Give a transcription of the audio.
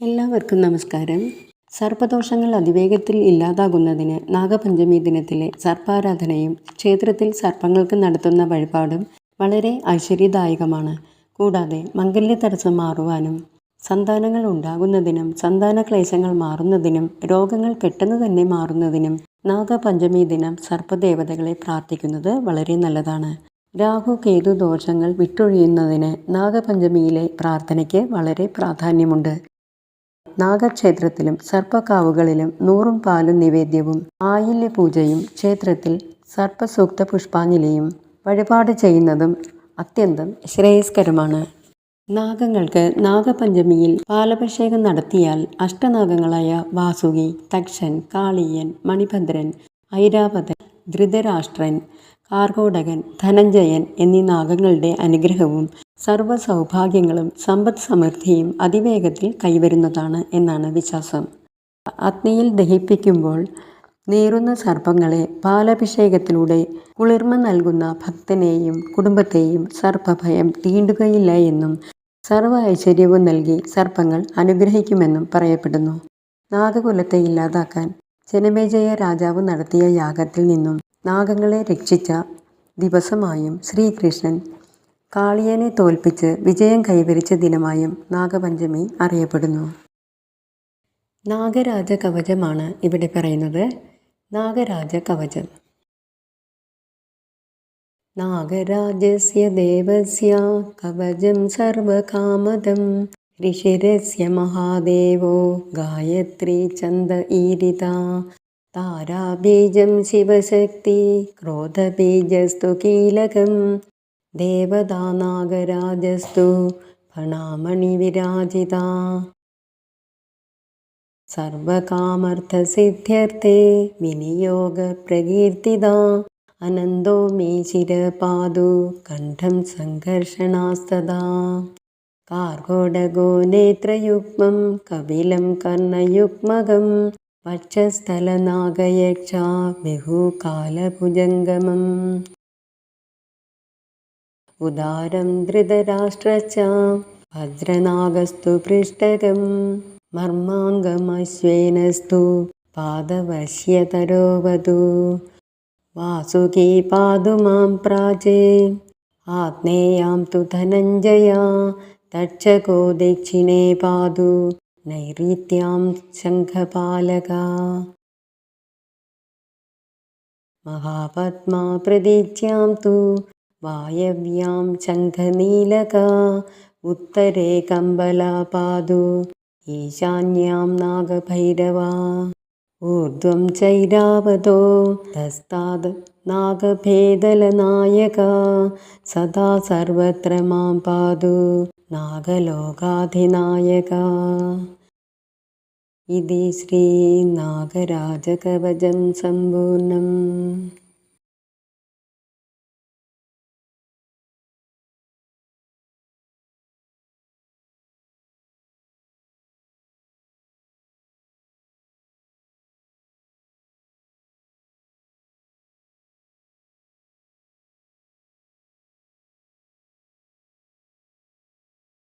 എല്ലാവർക്കും നമസ്കാരം. സർപ്പദോഷങ്ങൾ അതിവേഗത്തിൽ ഇല്ലാതാകുന്നതിന് നാഗപഞ്ചമി ദിനത്തിലെ സർപ്പാരാധനയും ക്ഷേത്രത്തിൽ സർപ്പങ്ങൾക്ക് നടത്തുന്ന വഴിപാടും വളരെ ഐശ്വര്യദായകമാണ്. കൂടാതെ മംഗല്യ തടസ്സം മാറുവാനും സന്താനങ്ങൾ ഉണ്ടാകുന്നതിനും സന്താന ക്ലേശങ്ങൾ മാറുന്നതിനും രോഗങ്ങൾ പെട്ടെന്ന് തന്നെ മാറുന്നതിനും നാഗപഞ്ചമി ദിനം സർപ്പദേവതകളെ പ്രാർത്ഥിക്കുന്നത് വളരെ നല്ലതാണ്. രാഹു കേതു ദോഷങ്ങൾ വിട്ടൊഴിയുന്നതിന് നാഗപഞ്ചമിയിലെ പ്രാർത്ഥനയ്ക്ക് വളരെ പ്രാധാന്യമുണ്ട്. നാഗക്ഷേത്രത്തിലും സർപ്പക്കാവുകളിലും നൂറും പാലും നിവേദ്യവും ആയില്യ പൂജയും ക്ഷേത്രത്തിൽ സർപ്പസൂക്ത പുഷ്പാഞ്ജലിയും വഴിപാട് ചെയ്യുന്നതും അത്യന്തം ശ്രേയസ്കരമാണ്. നാഗങ്ങൾക്ക് നാഗപഞ്ചമിയിൽ പാലഭിഷേകം നടത്തിയാൽ അഷ്ടനാഗങ്ങളായ വാസുകി തക്ഷൻ കാളിയൻ മണിഭദ്രൻ ഐരാവതൻ ധൃതരാഷ്ട്രൻ കാർഗോടകൻ ധനഞ്ജയൻ എന്നീ നാഗങ്ങളുടെ അനുഗ്രഹവും സർവ സൗഭാഗ്യങ്ങളും സമ്പദ് സമൃദ്ധിയും അതിവേഗത്തിൽ കൈവരുന്നതാണ് എന്നാണ് വിശ്വാസം. അഗ്നിയിൽ ദഹിപ്പിക്കുമ്പോൾ നീറുന്ന സർപ്പങ്ങളെ പാലഭിഷേകത്തിലൂടെ കുളിർമ നൽകുന്ന ഭക്തനെയും കുടുംബത്തെയും സർപ്പഭയം തീണ്ടുകയില്ല എന്നും സർവ ഐശ്വര്യവും നൽകി സർപ്പങ്ങൾ അനുഗ്രഹിക്കുമെന്നും പറയപ്പെടുന്നു. നാഗകുലത്തെ ഇല്ലാതാക്കാൻ ജനമേജയ രാജാവ് നടത്തിയ യാഗത്തിൽ നിന്നും നാഗങ്ങളെ രക്ഷിച്ച ദിവസമായും ശ്രീകൃഷ്ണൻ കാളിയനെ തോൽപ്പിച്ച് വിജയം കൈവരിച്ച ദിനമായും നാഗപഞ്ചമി അറിയപ്പെടുന്നു. നാഗരാജ കവചമാണ് ഇവിടെ പറയുന്നത്. നാഗരാജ കവചം നാഗരാജസ്യ ദേവസ്യ കവചം സർവകാമദം ഋഷിരസ്യ മഹാദേവോ ഗായത്രി ചന്ദ ഈരിത. താരാബീജം ശിവശക്തി ക്രോധബീജസ്തു കീലകം ദേവതാനാഗരാജസ്തു ഫണാമണിവിരാജിത സർവകാമർത്ഥസിദ്ധ്യർത്ഥേ വിനിയോഗപ്രകീർത്തിത. അനന്തോ മേ ശിരപാദു കണ്ഠം സംഘർഷണാസ്തദാ. കാർഗോടകോ നേത്രയുഗ്മം കപിലം കർണയുഗ്മകം पक्षस्थलनागयक्षा विहुकालभुजङ्गमम् उदारं धृतराष्ट्रश्च भद्रनागस्तु पृष्ठगं मर्माङ्गमश्वेनस्तु पादवश्यतरोवधू वासुकी पादु मां प्राचे आग्नेयां तु धनञ्जया तक्षको दक्षिणे पादु। നൈരീത്യാം ശംഖപാലക മഹാപത്മാ പ്രതീജ്യാം തു വായവ്യാം ശംഖനീലക ഉത്തരേ കമ്പലാപാതു ഈശാന്യാം നാഗഭൈരവ. ഊർധ്വം ചൈരാവതോ തസ്താദ് നാഗഭേദലനായക. സദാ സർവത്ര മാം പാതു നാഗലോകാധിനായക. इति श्रीनागराजकवचं सम्पूर्णम्